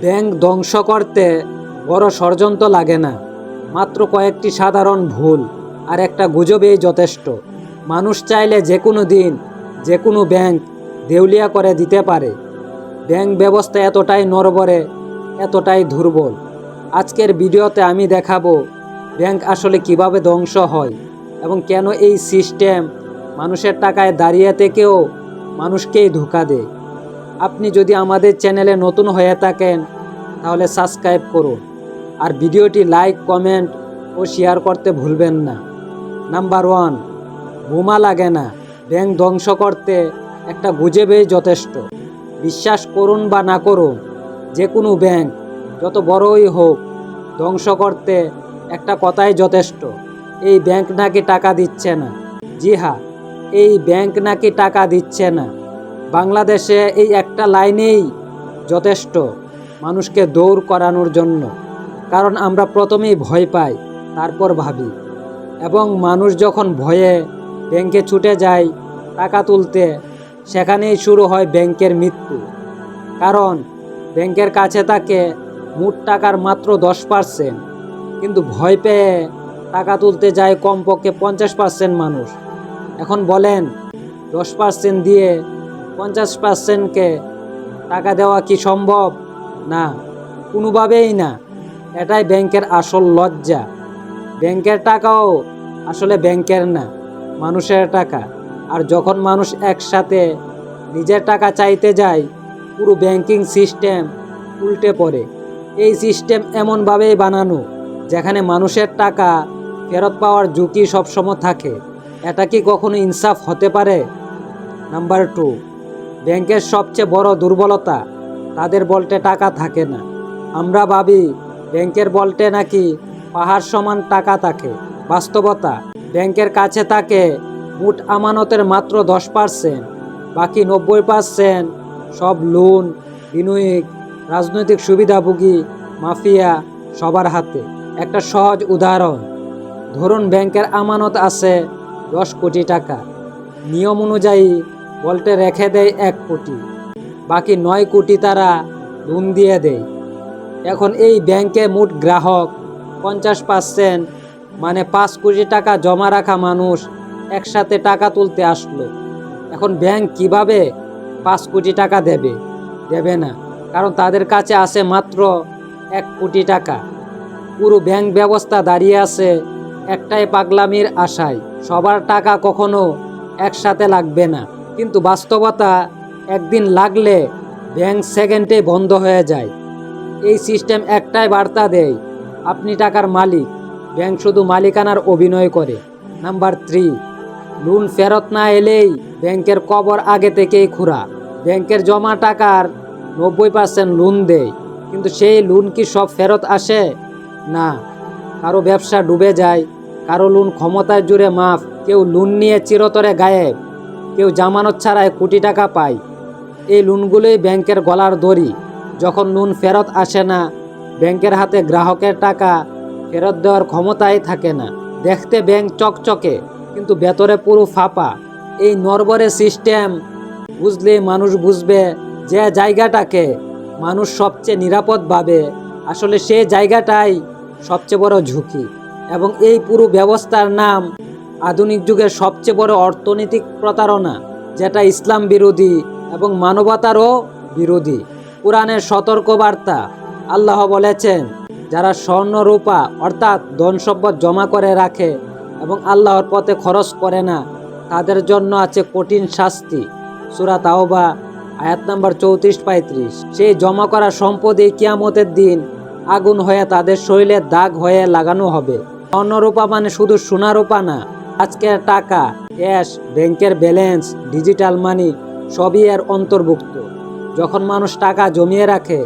Bank ধ্বংস করতে বড় ষড়যন্ত্র লাগে না। মাত্র কয়েকটি সাধারণ ভুল আর একটা গুজবেই যথেষ্ট। মানুষ চাইলে যে কোনো দিন যে কোনো ব্যাংক দেউলিয়া করে দিতে পারে। ব্যাংক ব্যবস্থা এতটাই নরবরে এতটাই দুর্বল। আজকের ভিডিওতে আমি দেখাবো ব্যাংক আসলে কীভাবে ধ্বংস হয় এবং কেন এই সিস্টেম মানুষের টাকায় দাঁড়িয়ে থেকেও মানুষকেই ধোকা দেয়। আপনি যদি আমাদের চ্যানেলে নতুন হয়ে থাকেন, তাহলে সাবস্ক্রাইব করুন। আর ভিডিওটি লাইক, কমেন্ট ও শেয়ার করতে ভুলবেন না। নাম্বার ওয়ান, বোমা লাগে না। ব্যাংক ধ্বংস করতে একটা গুজবেই যথেষ্ট। বিশ্বাস করুন বা না করুন, যে কোনো ব্যাংক, যত বড়ই হোক, ধ্বংস করতে একটা কথাই যথেষ্ট। এই ব্যাংক নাকি টাকা দিচ্ছে না। জি হ্যাঁ এই ব্যাংক নাকি টাকা দিচ্ছে না। বাংলাদেশে এই একটা লাইনেই যথেষ্ট মানুষকে দৌড় করানোর জন্য। কারণ আমরা প্রথমেই ভয় পাই, তারপর ভাবি। এবং মানুষ যখন ভয়ে ব্যাংকে ছুটে যায়, টাকা তুলতে, সেখানেই শুরু হয় ব্যাংকের মৃত্যু। কারণ ব্যাংকের কাছে থাকে মোট টাকার মাত্র দশ পার্সেন্ট। কিন্তু ভয় পেয়ে টাকা তুলতে যায় কমপক্ষে পঞ্চাশ পার্সেন্ট মানুষ। এখন বলেন, দশ পার্সেন্ট দিয়ে পঞ্চাশ পার্সেন্টকে টাকা দেওয়া কি সম্ভব? না, কোনোভাবেই না। এটাই ব্যাংকের আসল লজ্জা। ব্যাংকের টাকাও আসলে ব্যাংকের না, মানুষের টাকা। আর যখন মানুষ একসাথে নিজের টাকা চাইতে যায়, পুরো ব্যাংকিং সিস্টেম উল্টে পড়ে। এই সিস্টেম এমনভাবেই বানানো, যেখানে মানুষের টাকা ফেরত পাওয়ার ঝুঁকি সবসময় থাকে। এটা কি কখনো ইনসাফ হতে পারে? Number two. ব্যাংকের সবচেয়ে বড় দুর্বলতা, তাদের বলটে টাকা থাকে না। আমরা ভাবি, ব্যাংকের বলটে নাকি পাহাড় সমান টাকা থাকে। বাস্তবতা, ব্যাংকের কাছে থাকে মোট আমানতের মাত্র দশ পার্সেন্ট, বাকি নব্বই পার্সেন্ট সব লোন, বিনিয়োগ, রাজনৈতিক সুবিধাভোগী, মাফিয়া সবার হাতে। একটা সহজ উদাহরণ, ধরুন ব্যাংকের আমানত আছে দশ কোটি টাকা। নিয়ম অনুযায়ী বলটে রেখে দেয় এক কোটি। বাকি নয় কোটি তারা লোন দিয়ে দেয়। এখন এই ব্যাংকে মোট গ্রাহক পঞ্চাশ পার্সেন্ট মানে পাঁচ কোটি টাকা জমা রাখা মানুষ একসাথে টাকা তুলতে আসলো। এখন ব্যাংক কীভাবে পাঁচ কোটি টাকা দেবে? দেবে না। কারণ তাদের কাছে আছে মাত্র এক কোটি টাকা। পুরো ব্যাংক ব্যবস্থা দাঁড়িয়ে আছে একটাই পাগলামির আশায়। সবার টাকা কখনো একসাথে লাগবে না। কিন্তু বাস্তবতা একদিন লাগলে ব্যাংক সেকেন্ডে বন্ধ হয়ে যায়। এই সিস্টেম একটাই বার্তা দেয়, আপনি টাকার মালিক, ব্যাংক শুধু মালিকানার অভিনয় করে। নাম্বার থ্রি, লোন ফেরত না এলেই ব্যাংকের কবর আগে থেকেই খুঁড়া। ব্যাংকের জমা টাকার নব্বই পার্সেন্ট লোন দেয়, কিন্তু সেই লোন কি সব ফেরত আসে? না, কারও ব্যবসা ডুবে যায়, কারও লোন ক্ষমতায় জুড়ে মাফ, কেউ লোন নিয়ে চিরতরে গায়েব। কেউ জামানত ছাড়াই কোটি টাকা পায়। এই লোনগুলোই ব্যাংকের গলার দড়ি। যখন লোন ফেরত আসে না, ব্যাংকের হাতে গ্রাহকের টাকা ফেরত দেওয়ার ক্ষমতাই থাকে না। দেখতে ব্যাংক চকচকে, কিন্তু ভেতরে পুরো ফাঁপা। এই নরবরে সিস্টেম বুঝলে মানুষ বুঝবে যে জায়গাটাকে মানুষ সবচেয়ে নিরাপদ ভাবে। আসলে সেই জায়গাটাই সবচেয়ে বড় ঝুঁকি। এবং এই পুরো ব্যবস্থার নাম আধুনিক যুগের সবচেয়ে বড় অর্থনৈতিক প্রতারণা, যেটা ইসলাম বিরোধী এবং মানবতারও বিরোধী। কোরআনের সতর্কবার্তা, আল্লাহ বলেছেন, যারা স্বর্ণ রূপা, অর্থাৎ ধন সম্পদ জমা করে রাখে এবং আল্লাহর পথে খরচ করে না, তাদের জন্য আছে কঠিন শাস্তি। সুরা তাওবা, আয়াত নাম্বার চৌত্রিশ, পঁয়ত্রিশ। সেই জমা করা সম্পদই কিয়ামতের দিন আগুন হয়ে তাদের শরীরে দাগ হয়ে লাগানো হবে। স্বর্ণরূপা মানে শুধু সোনা রূপা না আজকের টাকা, ক্যাশ, ব্যাংকের ব্যালেন্স, ডিজিটাল মানি সবই এর অন্তর্ভুক্ত। যখন মানুষ টাকা জমিয়ে রাখে,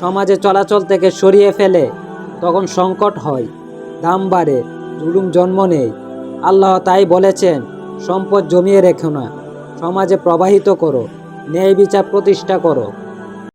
সমাজে চলাচল থেকে সরিয়ে ফেলে, তখন সংকট হয়, দাম বাড়ে, জুলুম জন্ম নেই আল্লাহ তাই বলেছেন, সম্পদ জমিয়ে রেখো না, সমাজে প্রবাহিত করো ন্যায় বিচার প্রতিষ্ঠা করো।